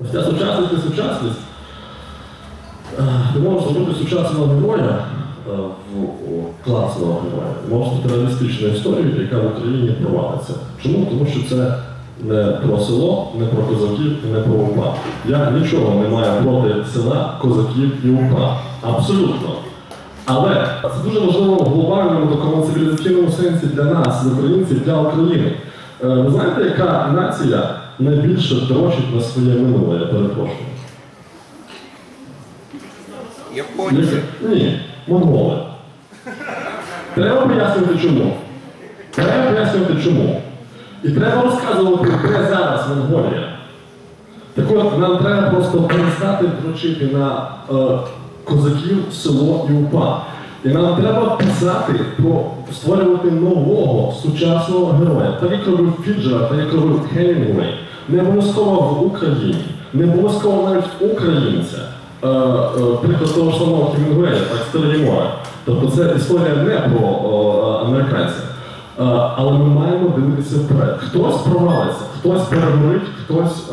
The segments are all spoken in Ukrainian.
Ось ця сучасність і сучасність. е, Ти можеш зробити сучасного героя е, класного героя. Бути реалістичну історію, яка в Україні провалиться. Чому? Тому що це не про село, не про козаків і не про УПА. Я нічого не маю проти села, козаків і УПА. Абсолютно. Але це дуже важливо в глобальному такому цивілізаційному сенсі для нас, для українців, для України. Е, Ви знаєте, яка нація найбільше дрочить на своє минуле, я перепрошую? Японці. Ні, монголи. Треба пояснювати чому. Треба пояснювати чому. І треба розказувати, де зараз Монголія. Так от, нам треба просто перестати дрочити на е, козаків, село і УПА. І нам треба писати про створювати нового сучасного героя, так як робив Фіджера, так як робив Хемінгуей. Не обов'язково в Україні, не обов'язково навіть українця. Е, е, приклад того ж самого Хемінгуея, так стилі море. Тобто це історія не про е, американця. Але ми маємо дивитися вперед. Хтось провалиться, хтось перегорить, хтось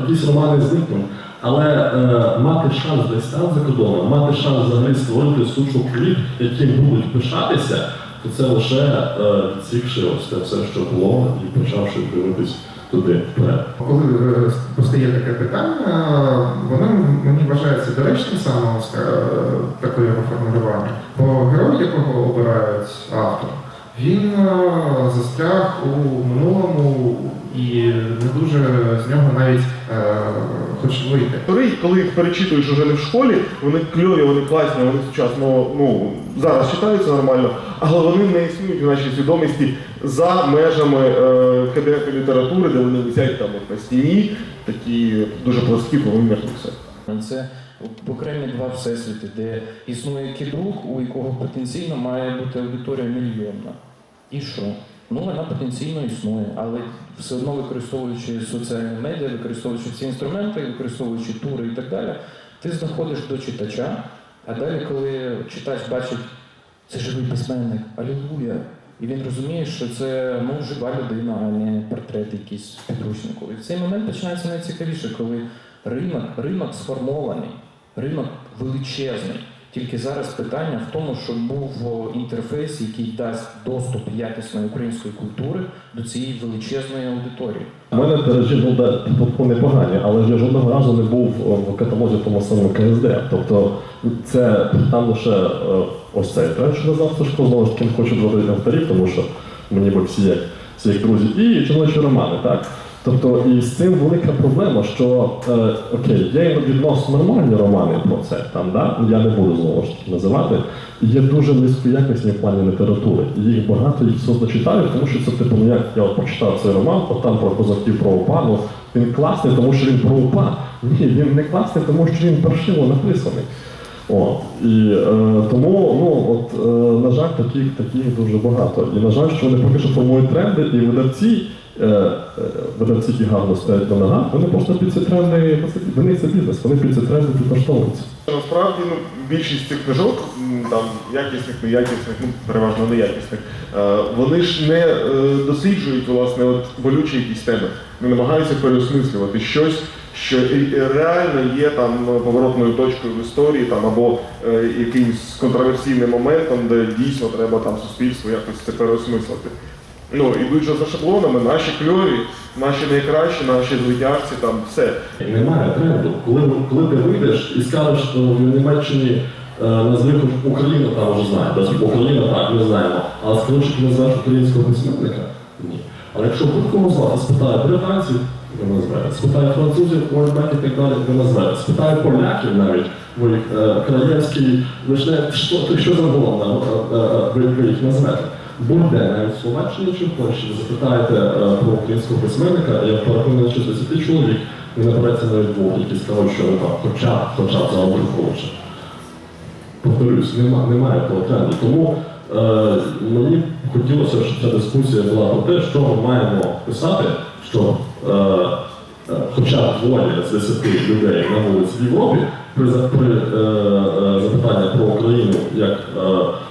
якісь романи зникнуть. Але е, мати шанс десь там за кордоном, мати шанс взагалі створити сучу кліп, яким будуть пишатися, то це лише е, відсікши ось це все, що було, і почавши дивитись туди вперед. Коли е, постає таке питання, воно мені вважається доречним саме е, його формулювання. Бо герой, якого обирають автор, він е, застряг у минулому і не дуже з нього навіть хоче вийти. Коли їх перечитуєш уже не в школі, вони кльові, вони класні, вони сучасно, ну, зараз читаються нормально, але вони не існують в нашій свідомості за межами е, кабінету літератури, де вони висять там от на стіні, такі дуже плоскі повимірні все. Це окремі два всесвіти, де існує кідрук, у якого потенційно має бути аудиторія мільйонна. І що? Ну, вона потенційно існує, але все одно використовуючи соціальні медіа, використовуючи ці інструменти, використовуючи тури і так далі, ти знаходиш до читача, а далі, коли читач бачить, це живий письменник, алілуя, і він розуміє, що це ну, жива людина, а не портрет якийсь підручнику. І в цей момент починається найцікавіше, коли ринок, ринок сформований, ринок величезний. Тільки зараз питання в тому, щоб був інтерфейс, який дасть доступ якісної української культури до цієї величезної аудиторії. У мене тиражі ну, непогані, але я жодного разу не був в каталозі тому самому КСД. Тобто це там лише е, ось цей тренд, що назвав Сашко, знову ж таки хочу згадати авторів, тому що мені бо всі як, всі як друзі, і жіночі романи, так? Тобто і з цим велика проблема, що е, окей, є відносно нормальні романи про це, там, да? я не буду знову ж таки називати. Є дуже низькоякісні в плані літератури. І їх багато їх все одно читають, тому що це типу, ну як я от прочитав цей роман, от там про козаків про УПА, ну він класний, тому що він про УПА. Ні, він не класний, тому що він паршиво написаний. От. І е, тому, ну, от, е, на жаль, таких, таких дуже багато. І на жаль, що вони поки що формують тренди, і видавці, е, е, видавці, стоять на ногах, вони просто під тренди, вони це бізнес, вони під тренди підлаштовуються. Насправді, ну, більшість цих книжок, там якісних, неякісних, ну переважно неякісних, е, вони ж не досліджують власне от болючі якісь теми, не намагаються переосмислювати щось, що реально є там поворотною точкою в історії, там або е, якимось контроверсійним моментом, де дійсно треба там суспільству якось це переосмислити. Ну, ідуть же за шаблонами, наші кльові, наші найкращі, наші звитягці, там все. Немає тренду. Коли, коли ти вийдеш і скажеш, що в Німеччині е, назви Україну там вже знає, тобто Україна так, ми знаємо. Але скажи, що ти називаєш українського письменника? Ні. Але якщо будь-кому з вас спитає британців, ви назвете, спитає французів, Уорбек і так далі, ви назвете, спитає поляків навіть, ви е, Краєвський, що, ти що завгодно, е, е, ви, ви їх назвете. Навіть в Словаччині чи в Польщі, запитаєте е, про українського письменника, я переконаний, що з 10 чоловік не набереться навіть двох, які скажуть, що так, хоча, хоча один хоче. Повторюсь, нема, немає того тренду. Тому е, мені хотілося, щоб ця дискусія була про те, що ми маємо писати, що е, хоча б двоє з 10 людей на вулиці в Європі при, при е, е, запитанні про Україну як е,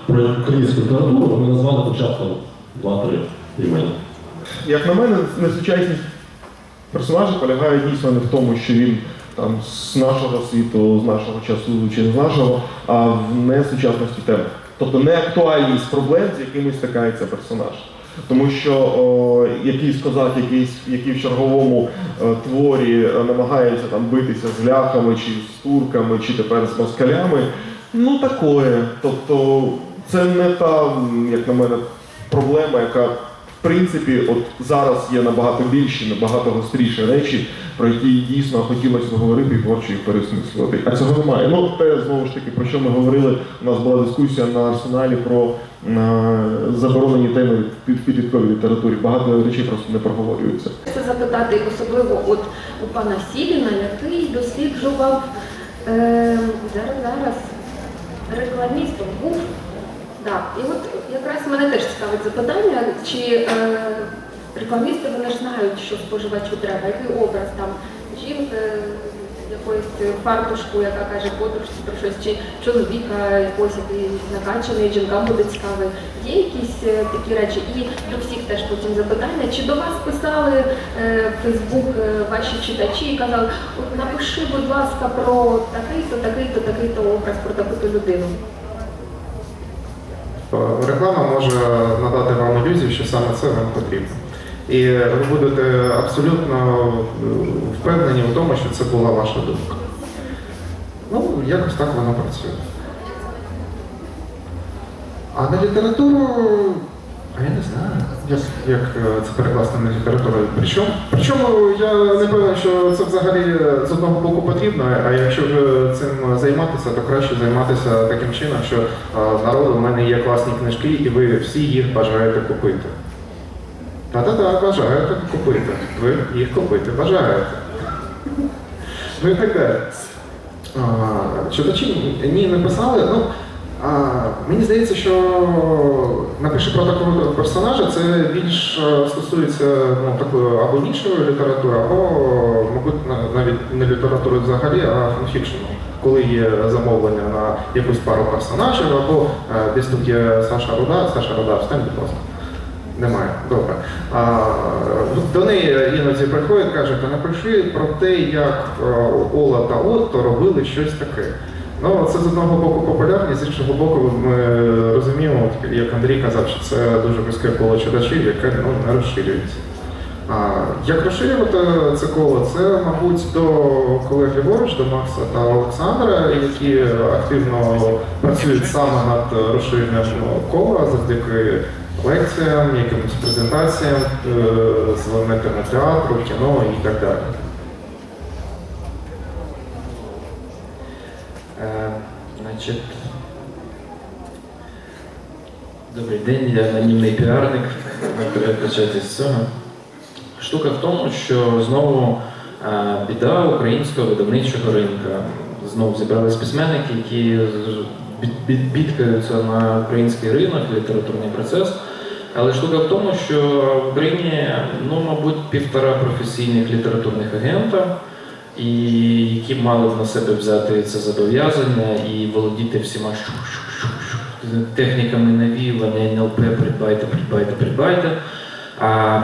про українську літературу, вони назвали там два-три імені. Як на мене, несучасність персонажа полягає дійсно не в тому, що він там з нашого світу, з нашого часу чи не з нашого, а в несучасності теми. Тобто не актуальність проблем, з якими стикається персонаж. Тому що о, якийсь козак, якийсь, який в черговому о, творі е, намагається там битися з ляхами, чи з турками, чи тепер з москалями, ну такое. Тобто це не та, як на мене, проблема, яка в принципі от зараз є набагато більші, набагато гостріші речі, про які дійсно хотілося говорити і творчо їх пересмислювати. А цього немає. Ну те знову ж таки, про що ми говорили. У нас була дискусія на арсеналі про е, заборонені теми в підлітковій літературі. Багато речей просто не проговорюються. Це запитати особливо от у пана Сіліна, який досліджував е, зараз, зараз рекламістом був. Так, і от якраз мене теж цікавить запитання, чи е, рекламісти вони ж знають, що споживачу треба, який образ там жінки, якоїсь фартушку, яка каже подружці про щось, чи чоловіка якогось, який накачаний, жінкам буде цікавий. Є якісь е, такі речі? І до всіх теж потім запитання, чи до вас писали е, в Фейсбук е, ваші читачі і казали, от напиши, будь ласка, про такий-то, такий-то, такий-то образ, про таку-то людину. Реклама може надати вам ілюзію, що саме це вам потрібно. І ви будете абсолютно е, впевнені в тому, що це була ваша думка. Ну, якось так воно працює. А на літературу, як, як е, це перекласти на літературу. Причому, причому я не певен, що це взагалі з одного боку потрібно, а якщо вже цим займатися, то краще займатися таким чином, що е, народу у мене є класні книжки, і ви всі їх бажаєте купити. Та-та-та, бажаєте купити. Ви їх купити бажаєте. Ну і. Читачі ні не писали. Ну, мені здається, що напиши про такого персонажа, це більш е, стосується ну, такої або нішої літератури, або, мабуть, навіть не літератури взагалі, а фанфікшену. Коли є замовлення на якусь пару персонажів, або е, десь тут є Саша Руда, Саша Руда, встань, будь ласка. Немає, добре. А, ну, до неї іноді приходять, кажуть, напиши про те, як е, Ола та Отто робили щось таке. Ну, це з одного боку популярність, з іншого боку, ми розуміємо, як Андрій казав, що це дуже вузьке коло читачів, яке ну, не розширюється. А, як розширювати це коло? Це, мабуть, до колег ліворуч, до Макса та Олександра, які активно працюють саме над розширенням кола завдяки лекціям, якимось презентаціям е, з театру, кіно і так далі. Значить, добрий день, я анонімний піарник. Почати з цього. Штука в тому, що знову е, біда українського видавничого ринка. Знову зібрались письменники, які бідкаються на український ринок, літературний процес. Але штука в тому, що в Україні, ну, мабуть, півтора професійних літературних агента, і які мали б на себе взяти це зобов'язання і володіти всіма техніками навіювання, НЛП, придбайте, придбайте, придбайте. А,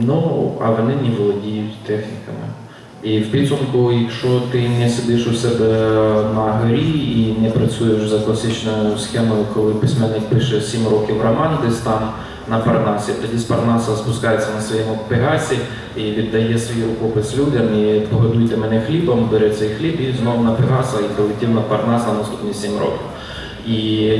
ну, а вони не володіють техніками. І в підсумку, якщо ти не сидиш у себе на горі і не працюєш за класичною схемою, коли письменник пише 7 років роман десь там на Парнасі, тоді з Парнаса спускається на своєму пегасі і віддає свій рукопис людям і погодуйте мене хлібом, бере цей хліб і знову на Пегаса і полетів на Парнас на наступні 7 років. І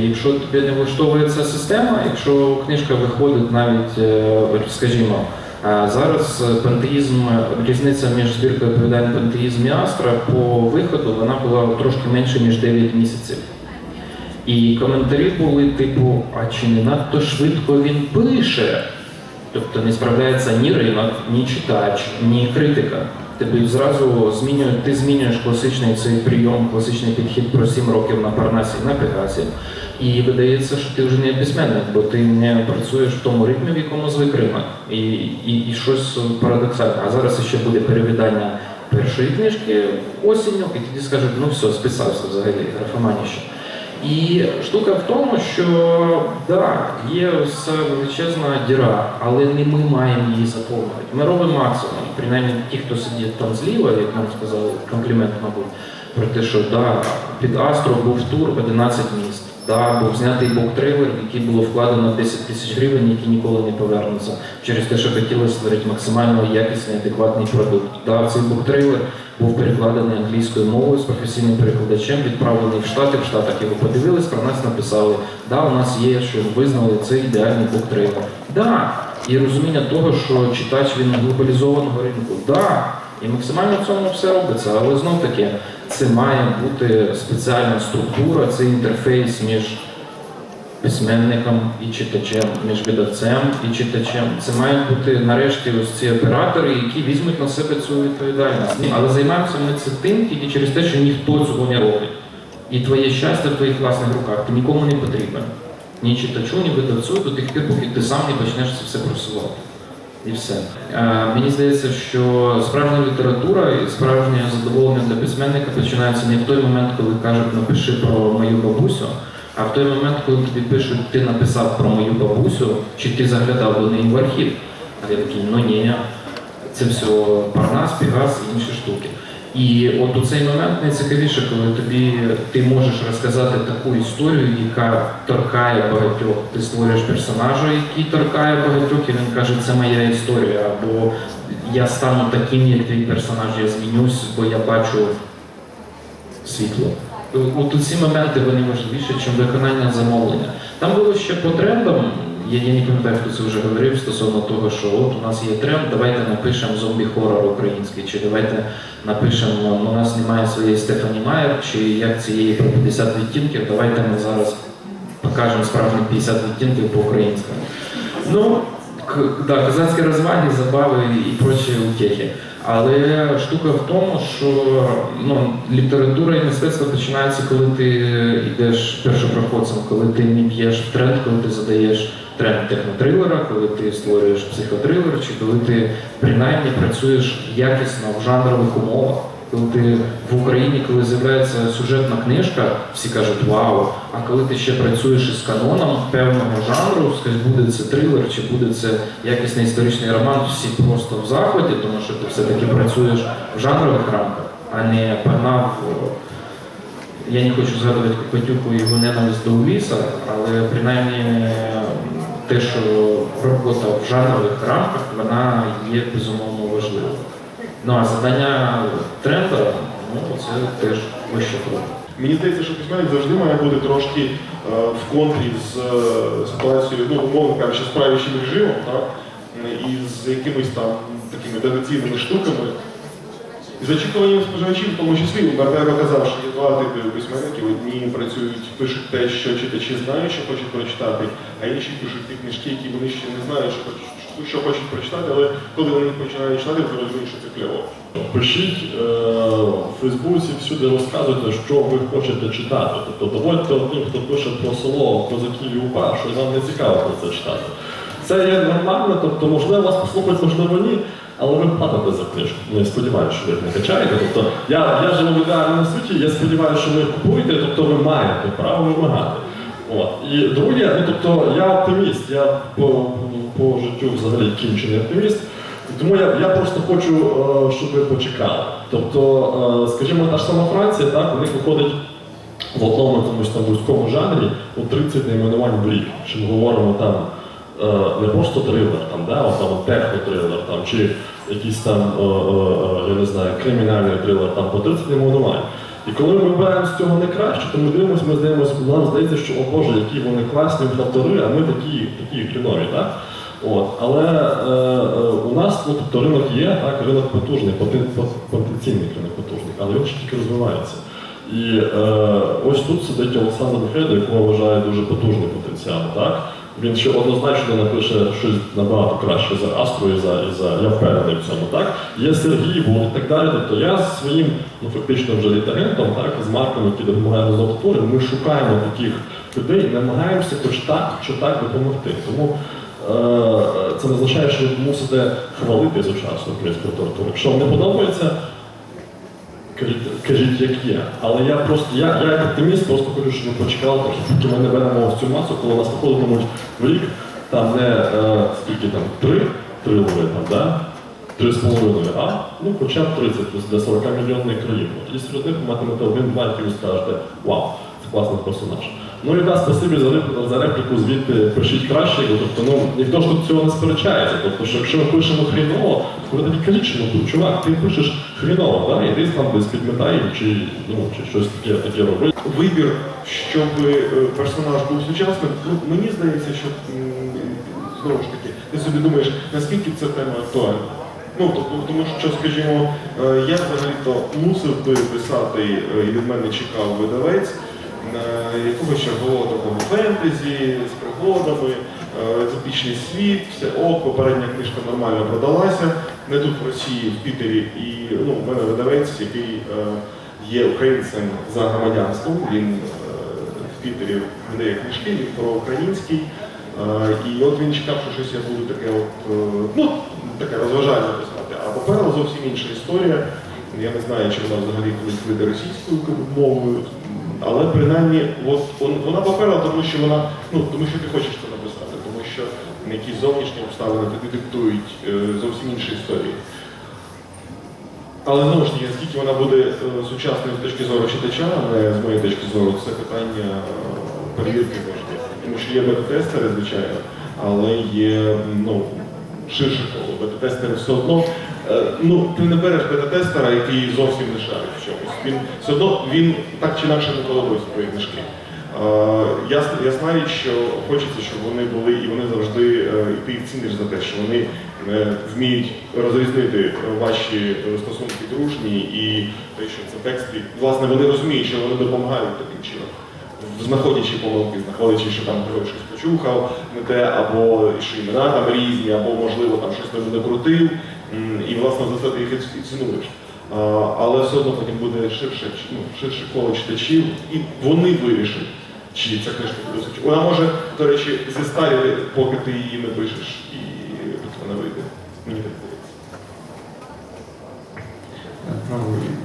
якщо тобі не влаштовує ця система, якщо книжка виходить навіть, е, скажімо, е, зараз пантеїзм, різниця між збіркою оповідань пантеїзм і Астра по виходу вона була трошки менше, ніж 9 місяців. І коментарі були типу, а чи не надто швидко він пише? Тобто не справляється ні ринок, ні читач, ні критика. Тобі зразу змінює, ти змінюєш класичний цей прийом, класичний підхід про 7 років на Парнасі на Пегасі. І видається, що ти вже не письменник, бо ти не працюєш в тому ритмі, в якому звик ринок. І, і, і щось парадоксальне. А зараз ще буде перевидання першої книжки осінню, і тоді скажуть, ну все, списався взагалі, графоманіще. І штука в тому, що да, є ось величезна діра, але не ми маємо її заповнювати. Ми робимо максимум. Принаймні ті, хто сидить там зліва, як нам сказали, комплімент, мабуть, про те, що да, під Астро був тур 11 міст. Да, був знятий буктрейлер, в який було вкладено 10 тисяч гривень, які ніколи не повернуться, через те, що хотіли створити максимально якісний, адекватний продукт. Да, цей буктрейлер був перекладений англійською мовою з професійним перекладачем, відправлений в Штати. В Штатах його подивились, про нас написали, да, у нас є, що визнали це ідеальний буктрейлер. Да, і розуміння того, що читач він глобалізованого ринку. Да, і максимально в цьому все робиться, але знов таки це має бути спеціальна структура, це інтерфейс між письменником і читачем, між видавцем і читачем. Це мають бути нарешті ось ці оператори, які візьмуть на себе цю відповідальність. Ні, Але займаємося ми це тим тільки через те, що ніхто цього не робить. І твоє щастя в твоїх власних руках. Ти нікому не потрібен. Ні читачу, ні видавцю до тих пір, поки ти сам не почнеш це все просувати. І все. Мені здається, що справжня література і справжнє задоволення для письменника починається не в той момент, коли кажуть напиши про мою бабусю, а в той момент, коли тобі пишуть, ти написав про мою бабусю, чи ти заглядав до неї в архів. А я такий, ну ні, це все Парнас, Пігас і інші штуки. І от у цей момент найцікавіше, коли тобі ти можеш розказати таку історію, яка торкає багатьох. Ти створюєш персонажа, який торкає багатьох, і він каже, це моя історія, або я стану таким, як твій персонаж, я змінюсь, бо я бачу світло. От ці моменти вони важливіші, ніж виконання замовлення. Там було ще по трендам. Я, я не пам'ятаю, хто це вже говорив стосовно того, що от у нас є тренд, давайте напишемо зомбі-хорор український, чи давайте напишемо, у нас немає своєї Стефані Майер, чи як цієї про 50 відтінків, давайте ми зараз покажемо справжні 50 відтінків по-українському. Ну, да, казацькі розваги, забави і прочі утехи. Але штука в тому, що ну, література і мистецтво починається, коли ти йдеш першопроходцем, коли ти не б'єш в тренд, коли ти задаєш тренд технотрилера, коли ти створюєш психотрилер, чи коли ти принаймні працюєш якісно в жанрових умовах. Коли ти в Україні, коли з'являється сюжетна книжка, всі кажуть вау. А коли ти ще працюєш із каноном певного жанру, скажімо, буде це трилер, чи буде це якісний історичний роман, всі просто в захваті, тому що ти все-таки працюєш в жанрових рамках, а не погнав. Я не хочу згадувати Копатюку і його ненависть до Уліса, але принаймні те, що робота в жанрових рамках, вона є безумовно важливою. Ну а завдання тренда, ну це теж вище круто. Мені здається, що письменник завжди має бути трошки е, в контрі з е, ситуацією, ну, умовно кажучи, з правячим режимом, так? і з якимись там такими традиційними штуками. І з очікуванням споживачів, в тому числі, Бартеро казав, що є два типи письменників. Одні працюють, пишуть те, що читачі знають, що хочуть прочитати, а інші пишуть ті книжки, які вони ще не знають, що хочуть, що хочуть прочитати, але коли вони починають читати, то розуміють, що це кльово. Пишіть е, в Фейсбуці всюди розказуйте, що ви хочете читати. Тобто доводьте тим, хто пише про село, козаків і УПА, що нам не цікаво про це читати. Це є нормально, тобто, можливо, вас послухають, можливо, ні, але ви платите за книжку. Ну, я сподіваюся, що ви їх не качаєте. Тобто, я, я живу в ідеальному світі, я сподіваюся, що ви їх купуєте, тобто ви маєте право вимагати. От. І друге, ну тобто я оптиміст, я по, по життю взагалі кінчений оптиміст. Тому я, я просто хочу, е, щоб ви почекали. Тобто, е, скажімо, та ж сама Франція, так, у виходить в одному якомусь там вузькому жанрі у 30 найменувань в рік. Чи ми говоримо там не просто трилер, там, да, от, там технотрилер, там, чи якийсь там, е, е, е, я не знаю, кримінальний трилер, там по 30 найменувань. І коли ми вибираємо з цього найкраще, то ми дивимося, ми здаємося, нам здається, що о Боже, які вони класні автори, а ми такі, такі хрінові, так? От. Але е, е, у нас ну, тобто, ринок є, так, ринок потужний, потенційний ринок потужний, але він ще тільки розвивається. І е, ось тут сидить Олександр Михайло, якого вважає дуже потужний потенціал. Так? Він ще однозначно напише щось набагато краще за Астру і за, і за я впевнений в цьому. Так? Є Сергій Бул і так далі. Тобто я з своїм ну, фактично вже літагентом, так, з Марком, який допомагає на аудиторії, ми шукаємо таких людей, і намагаємося хоч так чи так допомогти. Тому е, це не означає, що ви мусите хвалити сучасну українську літературу. Якщо вам не подобається, кажіть, як є. Але я просто, я, я як оптиміст, просто хочу, щоб ви почекали, трохи, поки ми не беремо в цю масу, коли нас виходитимуть в рік, там не е, скільки там, три, три лови там, да? Три з половиною, а ну хоча б 30 для 40 мільйонних країн. От, і серед них матимете один-два, які скажете, вау, це класний персонаж. Ну да, спасибі за за репліку звідти пишіть краще, тобто, ну, ніхто ж тут цього не сперечається. Тобто, що якщо ми пишемо хріново, то ви тоді кажіть, що ну, чувак, ти пишеш хріново, да? іди там десь підметай, чи, ну, чи щось таке, таке роби. Вибір, щоб е, персонаж був сучасним, ну, мені здається, що знову ж таки, ти собі думаєш, наскільки ця тема актуальна. Ну, тобто, тому що, скажімо, е, я взагалі-то мусив би писати, е, і від мене чекав видавець, якогось чергового такого фентезі з пригодами, екзотичний світ, все ок, попередня книжка нормально продалася, не тут в Росії, в Пітері, і ну, в мене видавець, який е, є українцем за громадянством, він е, в Пітері видає книжки, він проукраїнський. Е, І от він чекав, що щось я буду таке, от, ну, таке розважальне писати. А попереду зовсім інша історія. Я не знаю, чи вона взагалі колись вийде російською мовою, але принаймні вона попереду, тому що вона, ну, тому що ти хочеш це написати, тому що якісь зовнішні обставини тобі диктують е, зовсім інші історії. Але знову ж таки, наскільки вона буде е, сучасною з точки зору читача, а не з моєї точки зору, це питання е, перевірки можна. Тому що є бета-тестери, звичайно, але є ну, ширше коло. Бета-тестери все одно. Е, Ну, ти не береш бета-тестера, який зовсім не шарить в чомусь. Він все одно він так чи інакше не колобується твої книжки. Е, Ясна, ясна річ, що хочеться, щоб вони були і вони завжди, е, і ти їх ціниш за те, що вони вміють розрізнити ваші стосунки дружні і те, що це текст. І, власне, вони розуміють, що вони допомагають таким чином. Знаходячи помилки, знаходячи, що там хтось щось почухав, не те, або що імена там різні, або можливо там щось не докрутив, м, і власне за це ти їх і цінуєш. Але все одно потім буде ширше, ну, ширше коло читачів, і вони вирішать, чи ця книжка буде сучасна. Вона може, до речі, зістаріти, поки ти її не пишеш, і вона вийде. Мені так. Ну,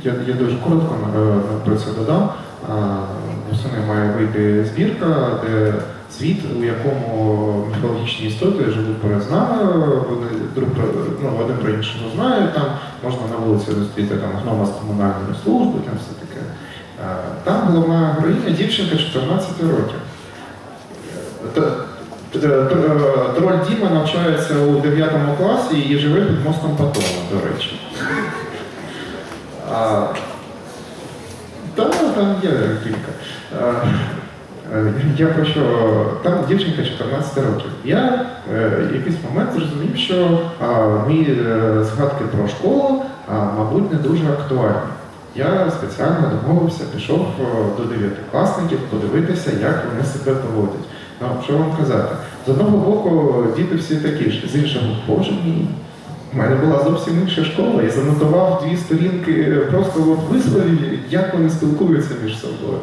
я, я дуже коротко е, про це додам. Восени має вийти збірка, де світ, у якому міфологічні істоти живуть поряд з нами, вони друг ну, один про іншого знають, там можна на вулиці зустріти там гнома з комунальної служби, там все таке. Там головна героїня дівчинка 14 років. Троль Діма навчається у 9 класі і живе під мостом Патона, до речі. А, та, там є кілька. Е, я що там дівчинка 14 років. Я е, в якийсь момент зрозумів, що мої е, згадки про школу, мабуть, не дуже актуальні. Я спеціально домовився, пішов до дев'ятикласників подивитися, як вони себе поводять. Ну, що вам казати? З одного боку, діти всі такі ж, з іншого, боже мій. У мене була зовсім інша школа, я занотував дві сторінки просто от висловів, як вони спілкуються між собою.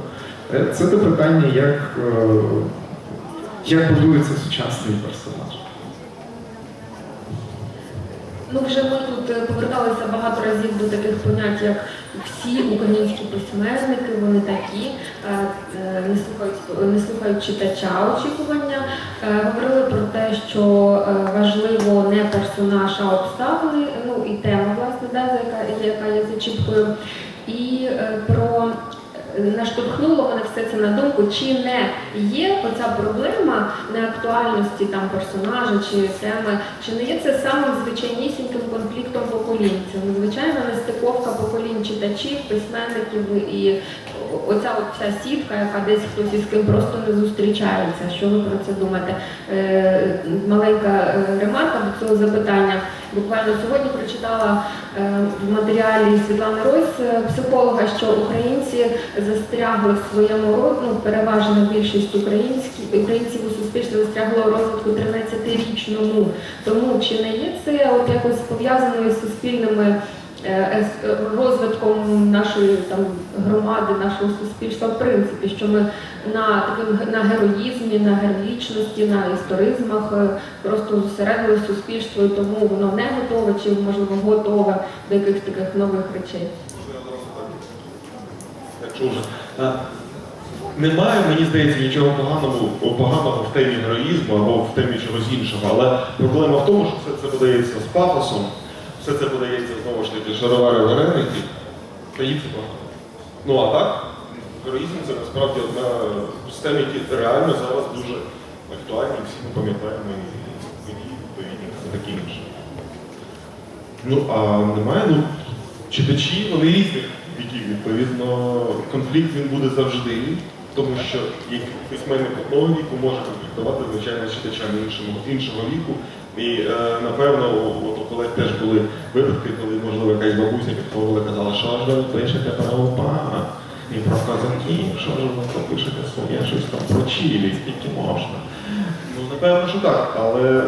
Е, Це до питання, як, е, як будується сучасний персонаж. Ну, вже ми тут е, поверталися багато разів до таких понять, як всі українські письменники, вони такі, не слухають, не слухають читача очікування. Говорили про те, що важливо не персонаж, а обставини, ну і тема, власне, да, яка, яка є зачіпкою. І про наштовхнуло мене все це на думку, чи не є оця проблема неактуальності там персонажа чи теми, чи не є це самим звичайнісіньким конфліктом поколінь? Це надзвичайна нестиковка поколінь читачів, письменників і оця от вся сітка, яка десь хтось із ким просто не зустрічається. Що ви про це думаєте? Е, маленька е, ремарка до цього запитання. Буквально сьогодні прочитала е, в матеріалі Світлани Ройс, е, психолога, що українці застрягли в своєму роду, ну, переважна більшість українців у суспільстві застрягли у розвитку 13-річному. Тому чи не є це от якось пов'язано із суспільними розвитком нашої там громади, нашого суспільства, в принципі, що ми на на героїзмі, на героїчності, на історизмах е, просто зосередили суспільство, і тому воно не готове чи можливо готове до якихось таких нових речей. Немає, мені здається, нічого поганого, поганого в темі героїзму або в темі чогось іншого. Але проблема в тому, що все це подається з пафосом, все це подається знову ж таки шаровари вареники, їх багато. Ну а так, героїзм це насправді одна з тем, які реально зараз дуже актуальні, всі ми пам'ятаємо і відповідні та таке інше. Ну, а немає, ну, читачі, вони різних віків, відповідно, конфлікт він буде завжди, тому що як письменник одного віку може конфліктувати, звичайно, з читачами іншого, іншого віку. І, е, напевно, у колег теж були випадки, коли, можливо, якась бабуся підходила казала, що ж ви пишете про опа і про казаки, що ж ви там пишете своє щось там про чилі, скільки можна. Ну, напевно, що так, але е,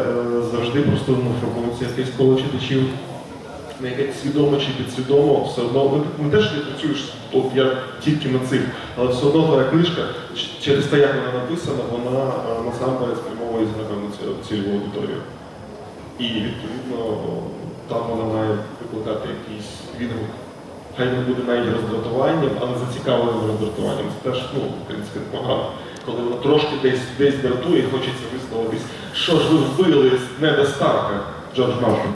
завжди просто ну, формується якесь коло читачів на яке свідомо чи підсвідомо, все одно не те, що ти працюєш от я тільки на цих, але все одно твоя книжка через те, як вона написана, вона е, насамперед спрямовується цю цільову аудиторію. І відповідно там вона має викликати якийсь відгук. Хай не буде навіть роздратуванням, але зацікавленим роздратуванням. Це теж ну, українська погано. Коли воно трошки десь десь дратує, хочеться висловитись, що ж ви вбили недостатка Джордж Мартин.